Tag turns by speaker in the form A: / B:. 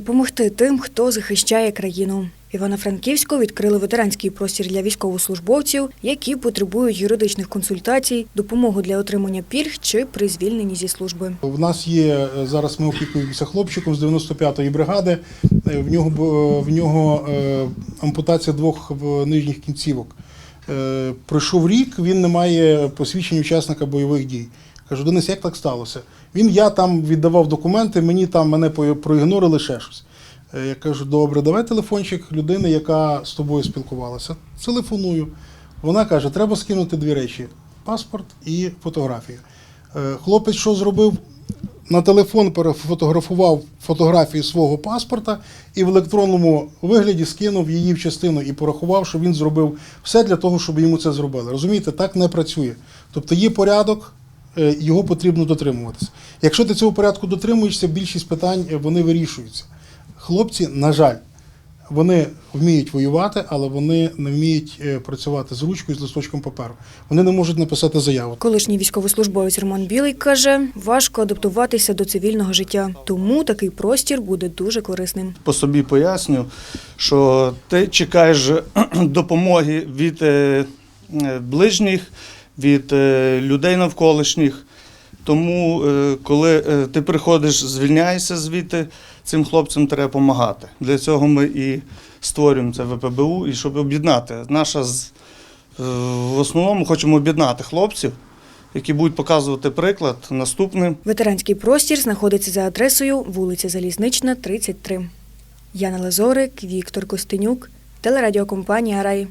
A: Допомогти тим, хто захищає країну. Івано-Франківську відкрили ветеранський простір для військовослужбовців, які потребують юридичних консультацій, допомогу для отримання пільг чи при звільненні зі служби.
B: В нас є е, зараз. Ми опікуємося хлопчиком з 95-ї бригади. Е, В нього б- в нього е, ампутація двох нижніх кінцівок. Е, Пройшов рік, він не має посвідчень учасника бойових дій. Кажу, Денис, як так сталося? Він я там віддавав документи, мені там мене проігнорили ще щось. Е, Я кажу, добре, давай телефончик людини, яка з тобою спілкувалася. Телефоную. Вона каже, треба скинути дві речі: паспорт і фотографію. Е, Хлопець що зробив? На телефон перефотографував фотографію свого паспорта і в електронному вигляді скинув її в частину і порахував, що він зробив все для того, щоб йому це зробили. Розумієте, так не працює. Тобто є порядок, е, його потрібно дотримуватися. Якщо ти цього порядку дотримуєшся, більшість питань е, вони вирішуються. Хлопці, на жаль, вони вміють воювати, але вони не вміють е, працювати з ручкою, з листочком паперу. Вони не можуть написати заяву.
A: Колишній військовослужбовець Роман Білий каже, важко адаптуватися до цивільного життя, тому такий простір буде дуже корисним.
C: по собі поясню, що ти чекаєш допомоги від е, е, ближніх, від людей навколишніх. Тому, е, коли е, ти приходиш, звільняєшся звідти, цим хлопцям треба допомагати. Для цього ми і створюємо це ВПБУ, і щоб об'єднати. Наша з- е, в основному хочемо об'єднати хлопців, які будуть показувати приклад наступним.
A: Ветеранський простір знаходиться за адресою вулиця Залізнична, 33. Яна Лазорик, Віктор Костенюк, телерадіокомпанія Рай.